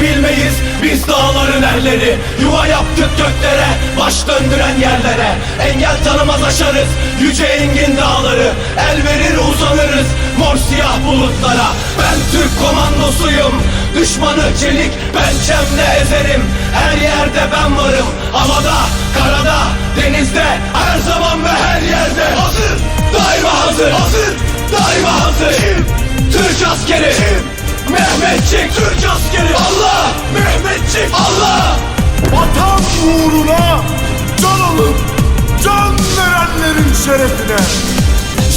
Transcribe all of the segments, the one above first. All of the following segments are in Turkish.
bilmeyiz Biz dağların erleri. Yuva yaptık göklere Baş döndüren yerlere. Engel tanımaz aşarız Yüce engin dağları. El verir uzanırız Mor siyah bulutlara. Ben Türk komandosuyum Düşmanı çelik pençemle ezerim. Her yerde ben Mehmetçik Türk askeri. Allah, Mehmetçik. Allah! Vatan uğruna can alıp can verenlerin şerefine.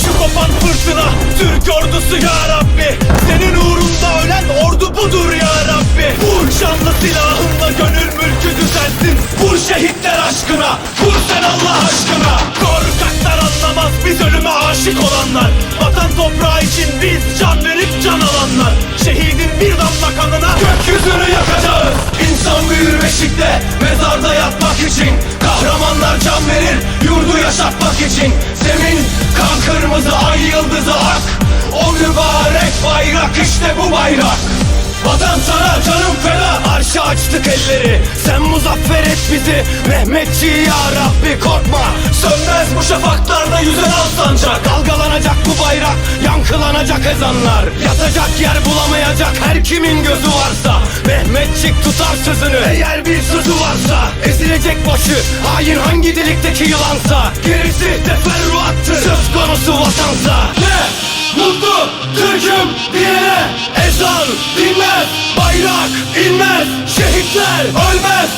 Şu kopan fırtına Türk ordusu ya Rabbi. Senin uğrunda ölen ordu budur ya Rabbi. Vur şanlı silahınla gönül mülkü düzelsin Vur şehitler aşkına Vur sen Allah aşkına. Korkaklar anlamaz biz ölüme aşık olanlar. Vatan toprağı için biz can beşikte Mezarda yatmak için. Kahramanlar can verir Yurdu yaşatmak için. Zemin kan kırmızı ay yıldızı ak. O mübarek bayrak işte bu bayrak. Vatan sana canım feda. Arşa açtık elleri. Sen muzaffer et bizi. Mehmetçi ya Rabbi korkma. Sönmez bu şafaklarda yüzen al sancak. Dalgalanacak bu bayrak Yankılanacak ezanlar. Yatacak yer bulamayacak her kimin gözü varsa Mehmetçik tutar sözünü. Eğer bir sözü varsa Ezilecek başı. Hain hangi delikteki yılansa Gerisi teferruattır. Söz konusu vatansa. Ne? Mutlu Türk'üm diyene. Ezan dinmez Bayrak inmez. Şehitler ölmez